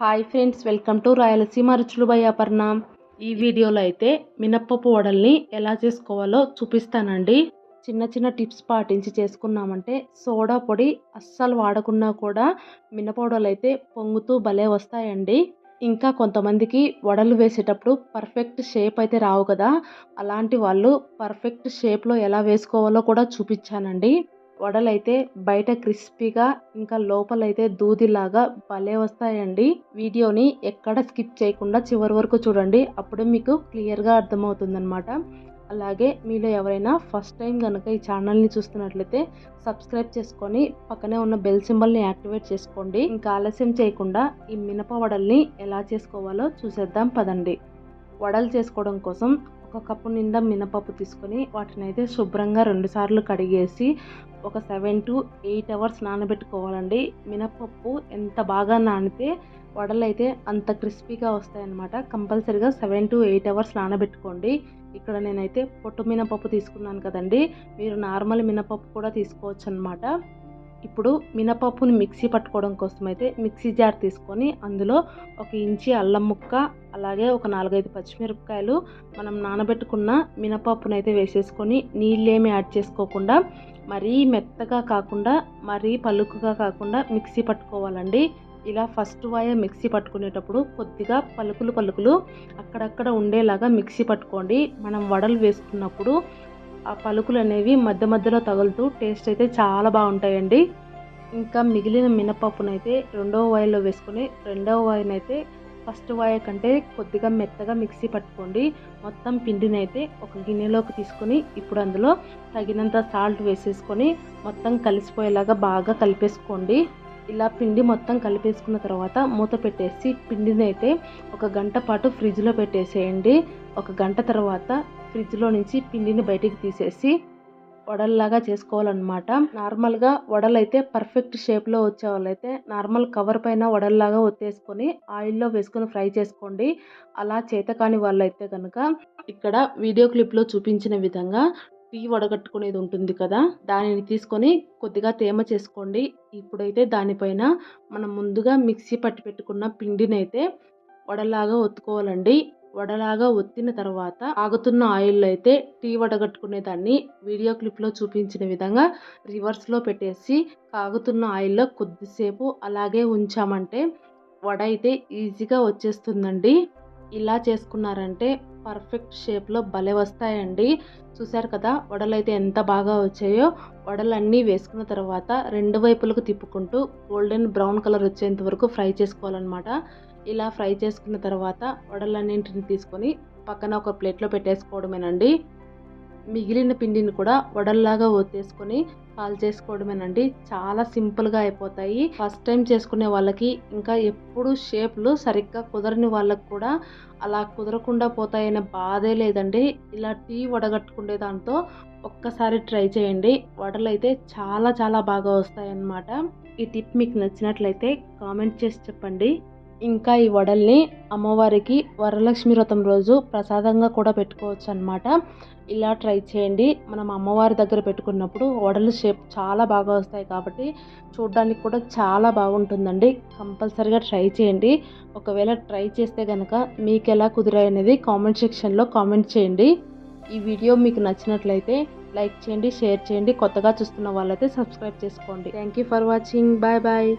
Hi friends welcome to Rayalaseema Ruchulu by Aparna. ఈ వీడియోలో అయితే మినప్పప్పు వడల్ని ఎలా చేసుకోవాలో చూపిస్తానండి. చిన్న చిన్న టిప్స్ పాటించి చేసుకున్నామంటే సోడా పొడి అస్సలు వాడకున్నా కూడా మినపవడలు అయితే పొంగుతూ భలే వస్తాయండి. ఇంకా కొంతమందికి వడలు వేసేటప్పుడు పర్ఫెక్ట్ షేప్ అయితే రావు కదా. అలాంటి వాళ్ళు పర్ఫెక్ట్ షేప్లో ఎలా వేసుకోవాలో కూడా చూపించానండి. వడలైతే బయట క్రిస్పీగా ఇంకా లోపలైతే దూదిలాగా భలే వస్తాయండి. వీడియోని ఎక్కడ స్కిప్ చేయకుండా చివరి వరకు చూడండి అప్పుడే మీకు క్లియర్గా అర్థమవుతుందనమాట అలాగే మీలో ఎవరైనా ఫస్ట్ టైం కనుక ఈ ఛానల్ని చూస్తున్నట్లయితే సబ్స్క్రైబ్ చేసుకొని పక్కనే ఉన్న బెల్ సింబల్ని యాక్టివేట్ చేసుకోండి. ఇంకా ఆలస్యం చేయకుండా ఈ మినప వడల్ని ఎలా చేసుకోవాలో చూసేద్దాం పదండి. వడలు చేసుకోవడం కోసం ఒక కప్పు నిండా మినపప్పు తీసుకొని వాటిని అయితే శుభ్రంగా రెండుసార్లు కడిగేసి ఒక సెవెన్ టు ఎయిట్ అవర్స్ నానబెట్టుకోవాలండి. మినపప్పు ఎంత బాగా నానితే వడలు అయితే అంత క్రిస్పీగా వస్తాయన్నమాట. కంపల్సరీగా సెవెన్ టు ఎయిట్ అవర్స్ నానబెట్టుకోండి. ఇక్కడ నేనైతే పొట్టు మినపప్పు తీసుకున్నాను కదండి. మీరు నార్మల్ మినపప్పు కూడా తీసుకోవచ్చు అనమాట ఇప్పుడు మినపప్పుని మిక్సీ పట్టుకోవడం కోసం అయితే మిక్సీ జార్ తీసుకొని అందులో ఒక ఇంచి అల్లం ముక్క అలాగే ఒక నాలుగైదు పచ్చిమిరపకాయలు మనం నానబెట్టుకున్న మినపప్పునైతే వేసేసుకొని నీళ్ళేమి యాడ్ చేసుకోకుండా మరీ మెత్తగా కాకుండా మరీ పలుకుగా కాకుండా మిక్సీ పట్టుకోవాలండి. ఇలా ఫస్ట్ వాయ మిక్సీ పట్టుకునేటప్పుడు కొద్దిగా పలుకులు పలుకులు అక్కడక్కడ ఉండేలాగా మిక్సీ పట్టుకోండి. మనం వడలు వేసుకున్నప్పుడు ఆ పలుకులు అనేవి మధ్య మధ్యలో తగులుతూ టేస్ట్ అయితే చాలా బాగుంటాయండి. ఇంకా మిగిలిన మినపప్పునైతే రెండవ వాయిలో వేసుకొని రెండవ వాయినైతే ఫస్ట్ వాయ కంటే కొద్దిగా మెత్తగా మిక్సీ పట్టుకోండి. మొత్తం పిండిని అయితే ఒక గిన్నెలోకి తీసుకొని ఇప్పుడు అందులో తగినంత సాల్ట్ వేసేసుకొని మొత్తం కలిసిపోయేలాగా బాగా కలిపేసుకోండి. ఇలా పిండి మొత్తం కలిపేసుకున్న తర్వాత మూత పెట్టేసి పిండిని అయితే ఒక గంట పాటు ఫ్రిడ్జ్లో పెట్టేసేయండి. ఒక గంట తర్వాత ఫ్రిడ్జ్లో నుంచి పిండిని బయటికి తీసేసి వడల్లాగా చేసుకోవాలన్నమాట. నార్మల్గా వడలైతే పర్ఫెక్ట్ షేప్లో వచ్చే వాళ్ళైతే నార్మల్ కవర్ పైన వడల్లాగా ఒత్తేసుకొని ఆయిల్లో వేసుకొని ఫ్రై చేసుకోండి. అలా చేత కాని వాళ్ళైతే కనుక ఇక్కడ వీడియో క్లిప్లో చూపించిన విధంగా టీ వడగట్టుకునేది ఉంటుంది కదా దానిని తీసుకొని కొద్దిగా తేమ చేసుకోండి. ఇప్పుడైతే దానిపైన మనం ముందుగా మిక్సీ పట్టి పెట్టుకున్న పిండిని అయితే వడలాగా ఒత్తుకోవాలండి. వడలాగా ఒత్తిన తర్వాత ఆగుతున్న ఆయిల్లో అయితే టీ వడగట్టుకునే దాన్ని వీడియో క్లిప్లో చూపించిన విధంగా రివర్స్లో పెట్టేసి కాగుతున్న ఆయిల్లో కొద్దిసేపు అలాగే ఉంచామంటే వడ అయితే ఈజీగా వచ్చేస్తుందండి. ఇలా చేసుకున్నారంటే పర్ఫెక్ట్ షేప్లో భలే వస్తాయండి. చూసారు కదా వడలు అయితే ఎంత బాగా వచ్చాయో. వడలన్నీ వేసుకున్న తర్వాత రెండు వైపులకు తిప్పుకుంటూ గోల్డెన్ బ్రౌన్ కలర్ వచ్చేంత వరకు ఫ్రై చేసుకోవాలన్నమాట. ఇలా ఫ్రై చేసుకున్న తర్వాత వడలన్నింటిని తీసుకొని పక్కన ఒక ప్లేట్లో పెట్టేసుకోవడమేనండి. మిగిలిన పిండిని కూడా వడల్లాగా ఒత్తేసుకొని కాల్ చేసుకోవడమేనండి. చాలా సింపుల్గా అయిపోతాయి. ఫస్ట్ టైం చేసుకునే వాళ్ళకి ఇంకా ఎప్పుడు షేప్లు సరిగ్గా కుదరని వాళ్ళకి కూడా అలా కుదరకుండా పోతాయనే బాధే లేదండి. ఇలా టీ వడగట్టుకునే దాంతో ఒక్కసారి ట్రై చేయండి. వడలు అయితే చాలా చాలా బాగా వస్తాయన్నమాట. ఈ టిప్ మీకు నచ్చినట్లయితే కామెంట్ చేసి చెప్పండి. ఇంకా ఈ వడల్ని అమ్మవారికి వరలక్ష్మి వ్రతం రోజు ప్రసాదంగా కూడా పెట్టుకోవచ్చు అనమాట ఇలా ట్రై చేయండి. మనం అమ్మవారి దగ్గర పెట్టుకున్నప్పుడు వడలు షేప్ చాలా బాగా వస్తాయి కాబట్టి చూడడానికి కూడా చాలా బాగుంటుందండి. కంపల్సరీగా ట్రై చేయండి. ఒకవేళ ట్రై చేస్తే కనుక మీకు ఎలా కుదిరాయి అనేది కామెంట్ సెక్షన్లో కామెంట్ చేయండి. ఈ వీడియో మీకు నచ్చినట్లయితే లైక్ చేయండి షేర్ చేయండి. కొత్తగా చూస్తున్న వాళ్ళైతే సబ్స్క్రైబ్ చేసుకోండి. Thank you for watching. Bye bye.